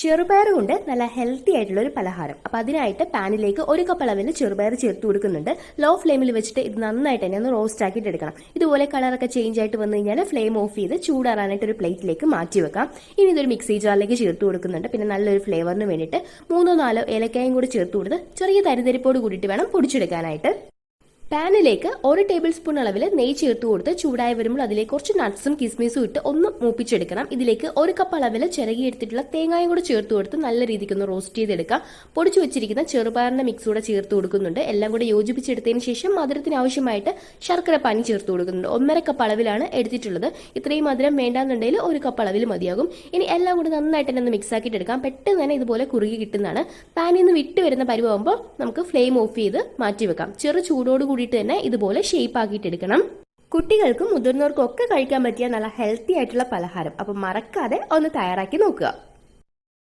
ചെറുപയർ കൊണ്ട് നല്ല ഹെൽത്തി ആയിട്ടുള്ള ഒരു പലഹാരം. അപ്പൊ അതിനായിട്ട് പാനിലേക്ക് ഒരു കപ്പ് അളവിൽ ചെറുപയർ ചേർത്ത് കൊടുക്കുന്നുണ്ട്. ലോ ഫ്ലെയിമിൽ വെച്ചിട്ട് ഇത് നന്നായിട്ട് തന്നെ ഒന്ന് റോസ്റ്റ് ആക്കിയിട്ട് എടുക്കണം. ഇതുപോലെ കളറൊക്കെ ചേഞ്ച് ആയിട്ട് വന്നു കഴിഞ്ഞാൽ ഫ്ലെയിം ഓഫ് ചെയ്ത് ചൂടാറാനായിട്ട് ഒരു പ്ലേറ്റിലേക്ക് മാറ്റി വെക്കാം. ഇനി ഇതൊരു മിക്സി ജാറിലേക്ക് ചേർത്ത് കൊടുക്കുന്നുണ്ട്. പിന്നെ നല്ലൊരു ഫ്ലേവറിന് വേണ്ടിയിട്ട് മൂന്നോ നാലോ ഏലക്കായും കൂടി ചേർത്ത് കൊടുത്ത് ചെറിയ തരിതരിപ്പോട് കൂടിയിട്ട് വേണം പൊടിച്ചെടുക്കാനായിട്ട്. പാനിലേക്ക് ഒരു ടേബിൾ സ്പൂൺ അളവിൽ നെയ്യ് ചേർത്ത് കൊടുത്ത് ചൂടായി വരുമ്പോൾ അതിലേക്ക് കുറച്ച് നട്ട്സും കിസ്മിസും ഇട്ട് ഒന്ന് മൂപ്പിച്ചെടുക്കണം. ഇതിലേക്ക് ഒരു കപ്പ് അളവിൽ ചിറകിയെടുത്തിട്ടുള്ള തേങ്ങായും കൂടെ ചേർത്ത് കൊടുത്ത് നല്ല രീതിക്ക് ഒന്ന് റോസ്റ്റ് ചെയ്തെടുക്കാം. പൊടിച്ചു വെച്ചിരിക്കുന്ന ചെറുപയറിന്റെ മിക്സ് കൂടെ ചേർത്ത് കൊടുക്കുന്നുണ്ട്. എല്ലാം കൂടെ യോജിപ്പിച്ചെടുത്തതിന് ശേഷം മധുരത്തിന് ആവശ്യമായിട്ട് ശർക്കര പാനി ചേർത്ത് കൊടുക്കുന്നുണ്ട്. ഒന്നര കപ്പ് അളവിലാണ് എടുത്തിട്ടുള്ളത്. ഇത്രയും മധുരം വേണ്ടാന്നുണ്ടെങ്കിൽ ഒരു കപ്പ് അളവിൽ മതിയാകും. ഇനി എല്ലാം കൂടി നന്നായിട്ട് തന്നെ ഒന്ന് മിക്സ് ആക്കിയിട്ട് എടുക്കാം പെട്ടെന്ന് തന്നെ ഇതുപോലെ കുറുകി കിട്ടുന്നതാണ്. പാനിൽ നിന്ന് വിട്ട് വരുന്ന പരുവാകുമ്പോൾ നമുക്ക് ഫ്ലെയിം ഓഫ് ചെയ്ത് മാറ്റി വെക്കാം ചെറു ചൂടോട് കൂടിയിട്ട് തന്നെ ഇതുപോലെ ഷേപ്പ് ആക്കിയിട്ട് എടുക്കണം. കുട്ടികൾക്കും മുതിർന്നവർക്കും ഒക്കെ കഴിക്കാൻ പറ്റിയ നല്ല ഹെൽത്തി ആയിട്ടുള്ള പലഹാരം. അപ്പം മറക്കാതെ ഒന്ന് തയ്യാറാക്കി നോക്കുക.